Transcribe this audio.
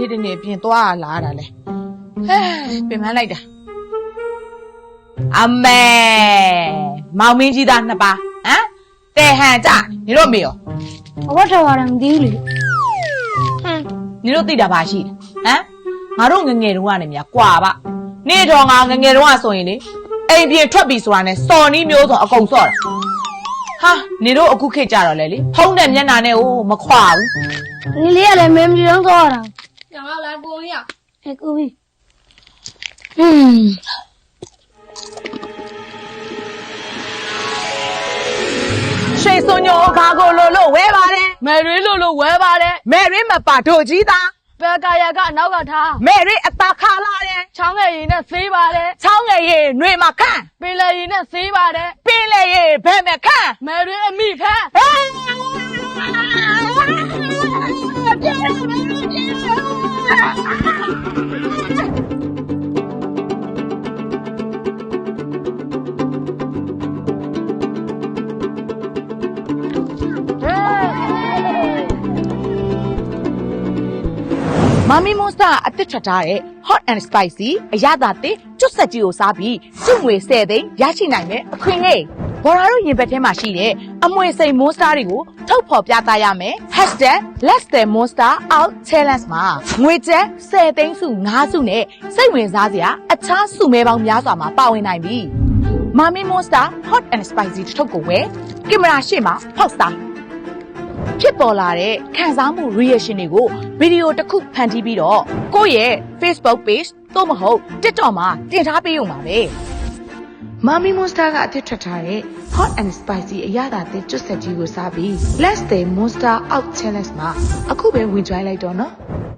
နေ့တစ်နေ့ပြင်သွားလာတာလဲဟဲပင်မလိုက်တာအမေမောင်မင်းကြီးသားနှစ်ပါးဟမ်တဲဟန်ကြနေတော့မေရောအဝတ်ထော်ရတယ်မသိဘူးလေဟမ်နေတော့သိတာပါရှိတယ်ဟမ်ငါတို့ငငယ်တုန်းကနေမြကွာပါနေတော့ငါငငယ်တုန်းကဆိုရင်လေအိမ်ပြင်ထွက်ပြီဆိုတာနဲ့စော်နီးမျိုးဆိုအကုန်စော့တာဟာနေတော့အခုခေတ်ကြတော့လေလေဖုံးတဲ့မျက်နှာနဲ့ဟိုမခွာဘူးဒီလေးကလည်းမင်းမီတော့တော့ရတာ 讲到来不一样。 အဲကိုပြီဟွန်း ရွှေစွန်ညိုဘာကိုလို့လို့ဝဲပါတယ် မယ်ရီလို့လို့ဝဲပါတယ် မဲရင်းမပါတို့ကြီးသား ဘယ်ကာရကအနောက်ကထား မဲရင်းအသာခါလာတယ် ချောင်းငယ်ရည်နဲ့ဆေးပါတယ် ချောင်းငယ်ရေຫນွေမှာခန့် ပင်လယ်ရည်နဲ့ဆေးပါတယ် ပင်လေရေဘဲမဲ့ခန့် မယ်ရီအမိခန်း မမီမွန်စတာအသစ်ထွက်ထားတဲ့ hot and spicy အရသာသစ်ကျွတ်ဆက်ကြီးကိုစားပြီးစုငွေ10သိန်းရရှိနိုင်တဲ့အခရင်လေး ဘော်ရာတို့ရင်ဘတ်ထဲမှာရှိတဲ့အမွေစိန်မွန်စတာတွေကိုထုတ်ဖော်ပြသရမယ် #let's the monster out challenge မှာငွေကျပ်10သိန်းစု5စုနဲ့စိတ်ဝင်စားစရာအခြားစုမဲပေါင်းများစွာမှာပါဝင်နိုင်ပြီမမီမွန်စတာ hot and spicy တစ်ထုပ်ကိုဝယ်ကင်မရာရှေ့မှာဖောက်စားဖြစ်ပေါ်လာတဲ့ခံစားမှု reaction တွေကိုဗီဒီယိုတစ်ခုဖန်တီးပြီးတော့ကိုယ့်ရဲ့ Facebook page သို့မဟုတ် TikTok မှာတင်ထားပေးရုံပါပဲ။ Mami Monster ကအသစ်ထွက်ထားတဲ့ Hot and Spicy အရသာသစ်ကျွတ်ဆက်ကြီးကိုစားပြီး Let's the Monster Out Challenge မှာအခုပဲဝင် join လိုက်တော့နော်။